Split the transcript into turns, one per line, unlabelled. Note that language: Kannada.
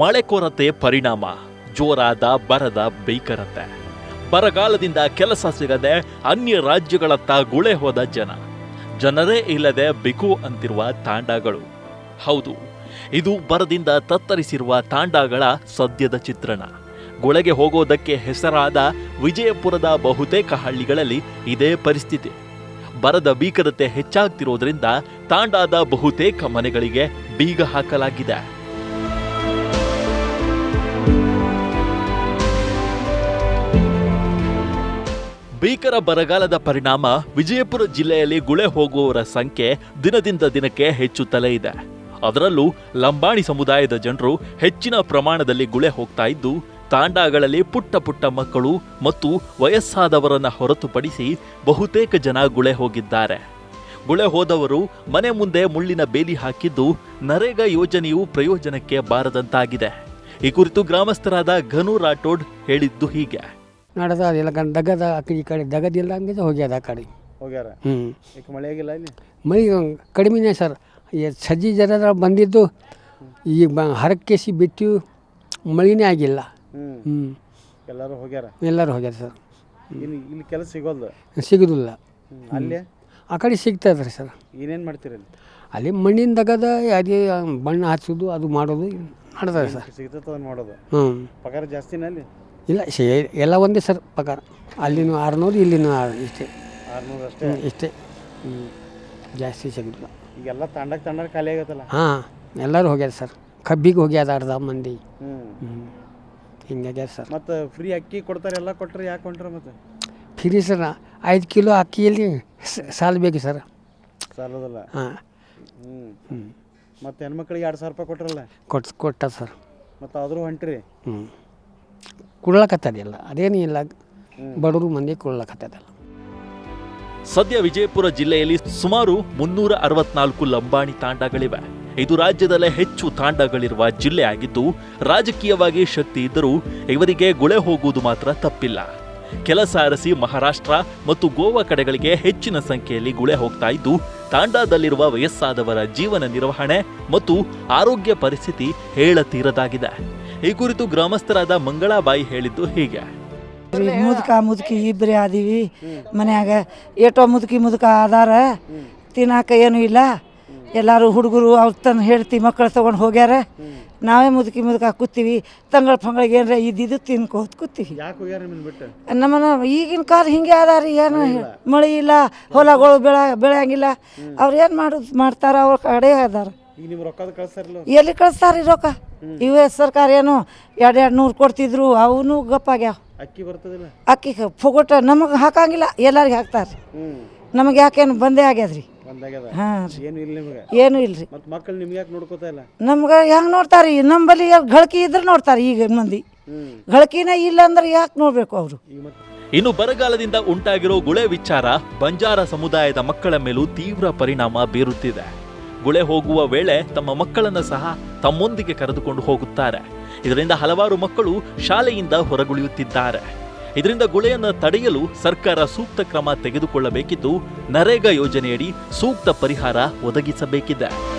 ಮಳೆ ಕೊರತೆ ಪರಿಣಾಮ. ಜೋರಾದ ಬರದ ಬೇಕರತೆ. ಬರಗಾಲದಿಂದ ಕೆಲಸ ಸಿಗದೆ ಅನ್ಯ ರಾಜ್ಯಗಳತ್ತ ಗುಳೆ ಹೋದ ಜನ. ಜನರೇ ಇಲ್ಲದೆ ಬಿಕು ಅಂತಿರುವ ತಾಂಡಗಳು. ಹೌದು, ಇದು ಬರದಿಂದ ತತ್ತರಿಸಿರುವ ತಾಂಡಗಳ ಸದ್ಯದ ಚಿತ್ರಣ. ಗುಳೆಗೆ ಹೋಗೋದಕ್ಕೆ ಹೆಸರಾದ ವಿಜಯಪುರದ ಬಹುತೇಕ ಹಳ್ಳಿಗಳಲ್ಲಿ ಇದೇ ಪರಿಸ್ಥಿತಿ. ಬರದ ಭೀಕರತೆ ಹೆಚ್ಚಾಗ್ತಿರೋದ್ರಿಂದ ತಾಂಡಾದ ಬಹುತೇಕ ಮನೆಗಳಿಗೆ ಬೀಗ ಹಾಕಲಾಗಿದೆ. ಭೀಕರ ಬರಗಾಲದ ಪರಿಣಾಮ ವಿಜಯಪುರ ಜಿಲ್ಲೆಯಲ್ಲಿ ಗುಳೆ ಹೋಗುವವರ ಸಂಖ್ಯೆ ದಿನದಿಂದ ದಿನಕ್ಕೆ ಹೆಚ್ಚುತ್ತಲೇ ಇದೆ. ಅದರಲ್ಲೂ ಲಂಬಾಣಿ ಸಮುದಾಯದ ಜನರು ಹೆಚ್ಚಿನ ಪ್ರಮಾಣದಲ್ಲಿ ಗುಳೆ ಹೋಗ್ತಾ ಇದ್ದು, ತಾಂಡಾಗಳಲ್ಲಿ ಪುಟ್ಟ ಪುಟ್ಟ ಮಕ್ಕಳು ಮತ್ತು ವಯಸ್ಸಾದವರನ್ನು ಹೊರತುಪಡಿಸಿ ಬಹುತೇಕ ಜನ ಗುಳೆ ಹೋಗಿದ್ದಾರೆ. ಗುಳೆ ಹೋದವರು ಮನೆ ಮುಂದೆ ಮುಳ್ಳಿನ ಬೇಲಿ ಹಾಕಿದ್ದು, ನರೇಗಾ ಯೋಜನೆಯು ಪ್ರಯೋಜನಕ್ಕೆ ಬಾರದಂತಾಗಿದೆ. ಈ ಕುರಿತು ಗ್ರಾಮಸ್ಥರಾದ ಘನು ರಾಠೋಡ್ ಹೇಳಿದ್ದು ಹೀಗೆ.
ನಡೆದ ಅದೆಲ್ಲ ಕಣ್ ದಗದ ಆ ಕಡೆ ಈ ಕಡೆ ದಗದಿಲ್ಲ ಹಂಗೆ ಹೋಗ್ಯದ ಆ ಕಡೆ.
ಹೋಗ್ಯಾರ?
ಹ್ಞೂ
ಈಗ ಮಳೆ ಆಗಿಲ್ಲ ಇಲ್ಲಿ?
ಮಳೆ ಕಡಿಮೆನೇ ಸರ್. ಈ ಸಜ್ಜಿ ಜರ ಬಂದಿದ್ದು ಈಗ ಬ ಹರಕೇಸಿ ಬಿತ್ತಿವು ಮಳೆನೇ ಆಗಿಲ್ಲ. ಹ್ಞೂ
ಎಲ್ಲರೂ ಹೋಗ್ಯಾರ?
ಎಲ್ಲರೂ ಹೋಗ್ಯಾರ ಸರ್.
ಇಲ್ಲಿ ಇಲ್ಲಿ ಕೆಲಸ ಸಿಗೋಲ್ದು?
ಸಿಗೋದಿಲ್ಲ.
ಹ್ಮ್. ಅಲ್ಲೇ?
ಆ ಕಡೆ ಸಿಗ್ತದೆ ಸರ್.
ಏನೇನು ಮಾಡ್ತೀರಿ ಅಲ್ಲಿ?
ಅಲ್ಲಿ ಮಣ್ಣಿನ ದಗದ ಅದೇ ಬಣ್ಣ ಹಚ್ಚೋದು ಅದು ಮಾಡೋದು ಮಾಡ್ತಾರೆ ಸರ್.
ಸಿಗ್ತದ ಮಾಡೋದು?
ಹ್ಞೂ
ಪಗಾರ ಜಾಸ್ತಿನ ಅಲ್ಲಿ?
ಇಲ್ಲ ಸೇ ಎಲ್ಲ ಒಂದೇ ಸರ್ ಪಗಾರ ಅಲ್ಲಿನೂ ಆರುನೂರು ಇಲ್ಲಿನೂ ಆರು ಇಷ್ಟೇ.
ಆರ್ನೂರು ಅಷ್ಟೇ?
ಇಷ್ಟೇ. ಹ್ಞೂ ಜಾಸ್ತಿ ಸಿಗೋದಿಲ್ಲ.
ಈಗೆಲ್ಲ ತಂಡಕ್ ತಂಡ ಖಾಲಿ ಆಗುತ್ತಲ್ಲ?
ಹಾಂ ಎಲ್ಲರೂ ಹೋಗ್ಯಾರ ಸರ್. ಕಬ್ಬಿಗೆ ಹೋಗ್ಯಾದ ಅರ್ಧ ಮಂದಿ.
ಹ್ಞೂ
ಹ್ಞೂ ಹಿಂಗಾಗ್ಯಾರ ಸರ್.
ಮತ್ತು ಫ್ರೀ ಅಕ್ಕಿ ಕೊಡ್ತಾರೆ ಎಲ್ಲ ಕೊಟ್ಟರೆ ಯಾಕೆ ಕೊಟ್ಟರೆ ಮತ್ತೆ?
ಫ್ರೀ ಸರ್ ಐದು ಕಿಲೋ ಅಕ್ಕಿಯಲ್ಲಿ ಸ- ಸಾಲ್ ಬೇಕು ಸರ್.
ಸಾಲದಲ್ಲ?
ಹಾಂ.
ಹ್ಞೂ
ಹ್ಞೂ
ಮತ್ತು ಹೆಣ್ಮಕ್ಳಿಗೆ ಎರಡು ಸಾವಿರ ರೂಪಾಯಿ ಕೊಟ್ರಲ್ಲ?
ಕೊಟ್ಟು ಕೊಟ್ಟ ಸರ್.
ಮತ್ತು ಆದರೂ ಹೊಂಟ್ರಿ?
ಹ್ಞೂ ಕುಡ್ಲಕತ್ತದೆಲ್ಲ ಅದೇನೂ ಇಲ್ಲ
ಹ್ಮ್.
ಬಡವರು ಮಂದಿ ಕುಳ್ಳಕತ್ತದಲ್ಲ.
ಸದ್ಯ ವಿಜಯಪುರ ಜಿಲ್ಲೆಯಲ್ಲಿ ಸುಮಾರು ಮುನ್ನೂರ ಅರವತ್ನಾಲ್ಕು ಲಂಬಾಣಿ ತಾಂಡಗಳಿವೆ. ಇದು ರಾಜ್ಯದಲ್ಲೇ ಹೆಚ್ಚು ತಾಂಡಗಳಿರುವ ಜಿಲ್ಲೆ ಆಗಿದ್ದು ರಾಜಕೀಯವಾಗಿ ಶಕ್ತಿ ಇದ್ದರೂ ಇವರಿಗೆ ಗುಳೆ ಹೋಗುವುದು ಮಾತ್ರ ತಪ್ಪಿಲ್ಲ. ಕೆಲಸ ಅರಸಿ ಮಹಾರಾಷ್ಟ್ರ ಮತ್ತು ಗೋವಾ ಕಡೆಗಳಿಗೆ ಹೆಚ್ಚಿನ ಸಂಖ್ಯೆಯಲ್ಲಿ ಗುಳೆ ಹೋಗ್ತಾ ಇದ್ದು ತಾಂಡಾದಲ್ಲಿರುವ ವಯಸ್ಸಾದವರ ಜೀವನ ನಿರ್ವಹಣೆ ಮತ್ತು ಆರೋಗ್ಯ ಪರಿಸ್ಥಿತಿ ಹೇಳತೀರದಾಗಿದೆ. ಈ ಕುರಿತು ಗ್ರಾಮಸ್ಥರಾದ ಮಂಗಳಾಬಾಯಿ ಹೇಳಿದ್ದು ಹೀಗೆ.
ಮುದುಕ ಮುದುಕಿ ಇಬ್ಬರೇ ಆದೀವಿ. ಮನ್ಯಾಗ ಏಟೋ ಮುದುಕಿ ಮುದುಕ ಆಧಾರ ತಿನ್ನಾಕ ಏನೂ ಇಲ್ಲ. ಎಲ್ಲರೂ ಹುಡುಗರು ಅವ್ರ ತನ್ನ ಹೇಳ್ತಿ ಮಕ್ಕಳು ತೊಗೊಂಡು ಹೋಗ್ಯಾರ. ನಾವೇ ಮುದುಕಿ ಮುದುಕ ಕೂತೀವಿ. ತಂಗಳ ಪಂಗಳಿಗೆ ಏನರ ಇದ್ದಿದ್ದು ತಿನ್ಕೋತ ಕೂತೀವಿ. ನಮ್ಮನ ಈಗಿನ ಕಾಲ ಹಿಂಗೆ ಅದಾರಿ ಏನು ಮಳೆ ಇಲ್ಲ. ಹೊಲಗಳು ಬೆಳ ಬೆಳೆಯಂಗಿಲ್ಲ. ಅವ್ರು ಏನು ಮಾಡೋದು ಮಾಡ್ತಾರ ಅವ್ರ ಕಡೆ ಅದಾರ
ಈಗ ರೊಕ್ಕದ
ಎಲ್ಲಿ ಕಳಿಸ್ತಾರ ರೊಕ್ಕ? ಯು ಎಸ್ ಸರ್ಕಾರ ಏನು ಎರಡು ಎರಡು ನೂರು ಕೊಡ್ತಿದ್ರು ಅವನು ಗಪ್ಪಾಗ್ಯಾವ
ಅಕ್ಕಿ ಬರ್ತದಿಲ್ಲ?
ಅಕ್ಕಿ ಫುಗುಟ ನಮಗೆ ಹಾಕಂಗಿಲ್ಲ ಎಲ್ಲರಿಗೆ ಹಾಕ್ತಾರೆ.
ನಮಗ
ನಮಗೆ ಯಾಕೇನು ಬಂದೇ ಆಗ್ಯದ್ರಿ?
ಬಂದಾಗ್ಯದ
ಹಾಂ ರೀ.
ಏನು ಇಲ್ಲ ನಿಮಗೆ?
ಏನೂ ಇಲ್ರಿ.
ಮತ್ತು ಮಕ್ಕಳು ನಿಮ್ಗೆ ಯಾಕೆ ನೋಡ್ಕೋತಾ ಇಲ್ಲ?
ನಮ್ಗೆ ಹೆಂಗೆ ನೋಡ್ತಾರೆ ನಂಬಲ್ಲಿ ಘಳಕಿ ಇದ್ರೆ ನೋಡ್ತಾರೆ ಈಗ ಮಂದಿ.
ಗಳಕಿನೇ
ಘಳಕಿನೇ ಇಲ್ಲ ಅಂದ್ರೆ ಯಾಕೆ ನೋಡಬೇಕು ಅವರು?
ಈಗ
ಇನ್ನು ಬರಗಾಲದಿಂದ ಉಂಟಾಗಿರೋ ಗುಳೆ ವಿಚಾರ ಬಂಜಾರ ಸಮುದಾಯದ ಮಕ್ಕಳ ಮೇಲೂ ತೀವ್ರ ಪರಿಣಾಮ ಬೀರುತ್ತಿದೆ. ಗುಳೆ ಹೋಗುವ ವೇಳೆ ತಮ್ಮ ಮಕ್ಕಳನ್ನು ಸಹ ತಮ್ಮೊಂದಿಗೆ ಕರೆದುಕೊಂಡು ಹೋಗುತ್ತಾರೆ. ಇದರಿಂದ ಹಲವಾರು ಮಕ್ಕಳು ಶಾಲೆಯಿಂದ ಹೊರಗುಳಿಯುತ್ತಿದ್ದಾರೆ. ಇದರಿಂದ ಗುಳೆಯನ್ನು ತಡೆಯಲು ಸರ್ಕಾರ ಸೂಕ್ತ ಕ್ರಮ ತೆಗೆದುಕೊಳ್ಳಬೇಕಿದ್ದು ನರೇಗಾ ಯೋಜನೆಯಡಿ ಸೂಕ್ತ ಪರಿಹಾರ ಒದಗಿಸಬೇಕಿದೆ.